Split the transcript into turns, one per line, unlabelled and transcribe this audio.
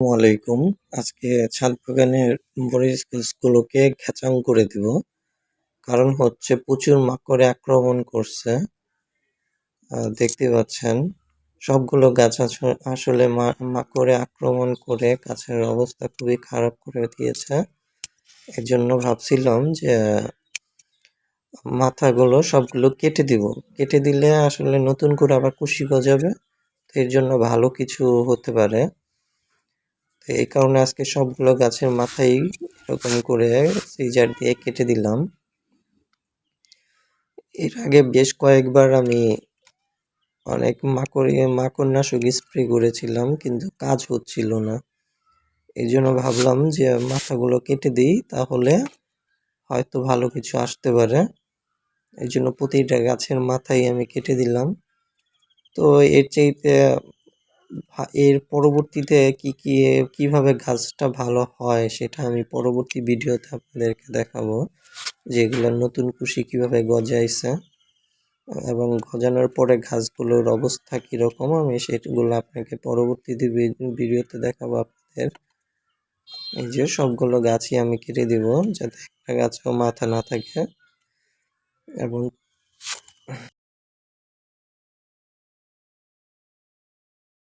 আলাইকুম। আজকে ছাদ বাগানের মরিচ গাছগুলোকে খেচাং করে দিব। কারণ হচ্ছে প্রচুর মাকড়ে আক্রমণ করছে। দেখতে পাচ্ছেন, সবগুলো গাছ আস- আসলে মাকড়ে আক্রমণ করে গাছের অবস্থা খুবই খারাপ করে দিয়েছে। এর জন্য ভাবছিলাম যে, মাথাগুলো সবগুলো কেটে দিব। কেটে দিলে আসলে নতুন করে আবার কুশি গজাবে। এর জন্য ভালো কিছু হতে পারে। তো এই কারণে আজকে সবগুলো গাছের মাথায় এরকম করে সিজার দিয়ে কেটে দিলাম। এর আগে বেশ কয়েকবার আমি অনেক মাকড়ি, মাকড়নাশক স্প্রে করেছিলাম, কিন্তু কাজ হচ্ছিল না। এই জন্য ভাবলাম যে মাথাগুলো কেটে দিই, তাহলে হয়তো ভালো কিছু আসতে পারে। এই জন্য প্রতিটা গাছের মাথায় আমি কেটে দিলাম। তো এর চাইতে এর পরবর্তীতে কি কি কীভাবে গাছটা ভালো হয় সেটা আমি পরবর্তী ভিডিওতে আপনাদেরকে দেখাবো, যে এগুলোর নতুন কুশি কীভাবে গজাইছে এবং গজানোর পরে গাছগুলোর অবস্থা কীরকম, আমি সেগুলো আপনাকে পরবর্তীতে ভিডিওতে দেখাবো আপনাদের। এই যে সবগুলো গাছই আমি কেটে দিব, যাতে একটা গাছেও মাথা না থাকে এবং